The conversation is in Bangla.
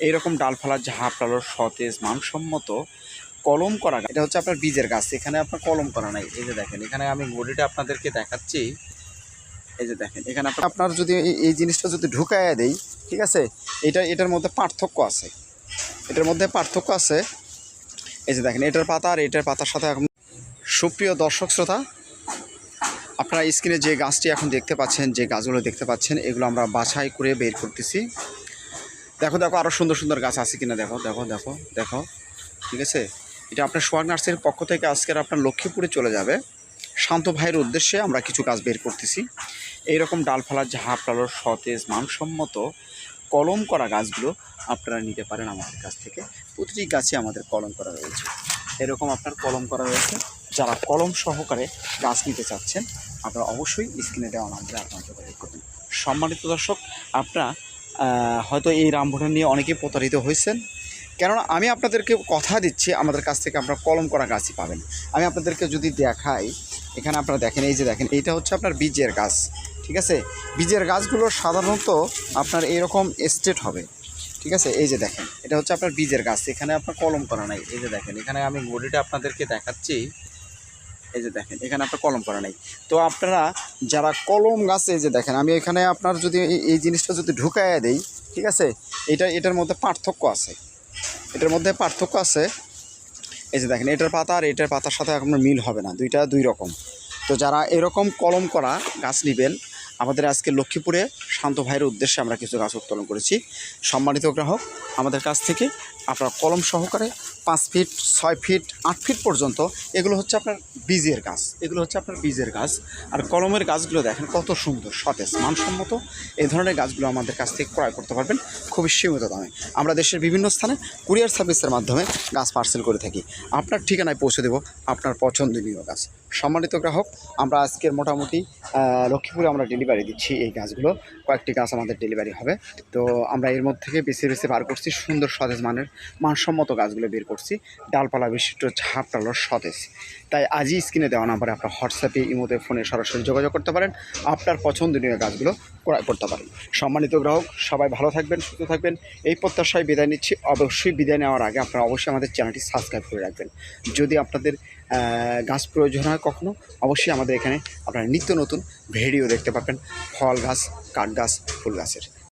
এইরকম ডালফালার ঝাঁপ, ডালোর সতেজ, মানসম্মত কলম করা। এটা হচ্ছে আপনার বীজের গাছ, এখানে আপনার কলম করা নাই। এই যে দেখেন, এখানে আমি গড়িটা আপনাদেরকে দেখাচ্ছি। এই যে দেখেন, এখানে আপনার- যদি এই জিনিসটা যদি ঢুকাইয়া দেই, ঠিক আছে, এটা এটার মধ্যে পার্থক্য আছে। এটার মধ্যে পার্থক্য আছে। এই যে দেখেন, এটার পাতা আর এটার পাতার সাথে এখন সুপ্রিয় দর্শক শ্রোতা, আপনারা স্ক্রিনে যে গাছটি এখন দেখতে পাচ্ছেন, যে গাছগুলো দেখতে পাচ্ছেন, এগুলো আমরা বাছাই করে বের করতেছি। দেখো দেখো আরও সুন্দর সুন্দর গাছ আছে কিনা দেখো দেখো দেখো দেখো। ঠিক আছে? এটা আপনার সোহাগ নার্সারির পক্ষ থেকে আজকের আপনার লক্ষ্মীপুরে চলে যাবে। শান্ত ভাইয়ের উদ্দেশ্যে আমরা কিছু গাছ বের করতেছি। এইরকম ডালফালার ঝাঁপ ডালোর সতেজ, মানসম্মত, কলম করা গাছগুলো আপনারা নিতে পারেন আমাদের কাছ থেকে। প্রতিটি গাছে আমাদের কলম করা রয়েছে। এরকম আপনার কলম করা রয়েছে। যারা কলম সহকারে গাছ নিতে চাচ্ছেন, আপনারা অবশ্যই স্ক্রিনে দেওয়া নাম্বারে আপনারা যোগাযোগ করবেন সম্মানিত দর্শক, আপনারা হয়তো এই রামভুটান নিয়ে অনেকেই প্রতারিত হয়েছেন। কেননা আমি আপনাদেরকে কথা দিচ্ছি, আমাদের কাছ থেকে আপনারা কলম করা গাছই পাবেন। আমি আপনাদেরকে যদি দেখাই, এখানে আপনারা দেখেন, এই যে দেখেন, এইটা হচ্ছে আপনার বীজের গাছ, ঠিক আছে? বীজের গাছগুলো সাধারণত আপনার এরকম স্টেট হবে, ঠিক আছে? এই যে দেখেন, এটা হচ্ছে আপনার বীজের গাছ, এখানে আপনার কলম করা নাই, এই যে দেখেন, এখানে আমি গড়িটা আপনাদেরকে দেখাচ্ছি। এই যে দেখেন, এখানে আপনার কলম করা নাই। তো আপনারা যারা কলম গাছে যে দেখেন, আমি এখানে আপনার যদি এই- এই জিনিসটা যদি ঢুকাইয়া দেই, ঠিক আছে? এটা, এটার মধ্যে পার্থক্য আছে। এটার মধ্যে পার্থক্য আছে, এই যে দেখেন, এটার পাতা আর এটার পাতার সাথে আপনার মিল হবে না, দুইটা দুই রকম। তো যারা এরকম কলম করা গাছ নেবেন, আমাদের আজকে লক্ষ্মীপুরে শান্ত ভাইয়ের উদ্দেশ্যে আমরা কিছু গাছ উত্তোলন করেছি। সম্মানিত গ্রাহক, আমাদের কাছ থেকে আপনার কলম সহকারে পাঁচ ফিট, ছয় ফিট, আট ফিট পর্যন্ত এগুলো হচ্ছে আপনার বীজের গাছ। এগুলো হচ্ছে আপনার বীজের গাছ। আর কলমের গাছগুলো দেখেন কত সুন্দর, সতেজ, মানসম্মত। এই ধরনের গাছগুলো আমাদের কাছ থেকে ক্রয় করতে পারবেন খুবই সীমিত দামে। আমরা দেশের বিভিন্ন স্থানে কুরিয়ার সার্ভিসের মাধ্যমে গাছ পার্সেল করে থাকি। আপনার ঠিকানায় পৌঁছে দেব আপনার পছন্দনীয় গাছ। সম্মানিত গ্রাহক, আমরা আজকের মোটামুটি লক্ষ্মীপুরে আমরা ডেলিভারি দিচ্ছি এই গাছগুলো। কয়েকটি গাছ আমাদের ডেলিভারি হবে। তো আমরা এর মধ্যে থেকে বেছে বেছে বার করছি, সুন্দর সতেজ মানের, মানসম্মত গাছগুলো বের করছি। ডালপালা বিশিষ্ট ঝাঁপ ডালোর সতেজ। তাই আজই স্ক্রিনে দেওয়া নাম্বারে আপনার হোয়াটসঅ্যাপে ইমোতে, ফোনে সরাসরি যোগাযোগ করতে পারেন। আপনার পছন্দনীয় গাছগুলো ক্রয় করতে পারেন। সম্মানিত গ্রাহক, সবাই ভালো থাকবেন, সুস্থ থাকবেন। এই প্রত্যাশায় বিদায় নিচ্ছি। অবশ্যই বিদায় নেওয়ার আগে আপনারা অবশ্যই আমাদের চ্যানেলটি সাবস্ক্রাইব করে রাখবেন। যদি আপনাদের গাছ প্রয়োজন হয় কখনো, অবশ্যই আমাদের এখানে আপনারা নিত্য নতুন ভিডিও দেখতে পাবেন ফল গাছ, কাঠ গাছ, ফুল গাছের।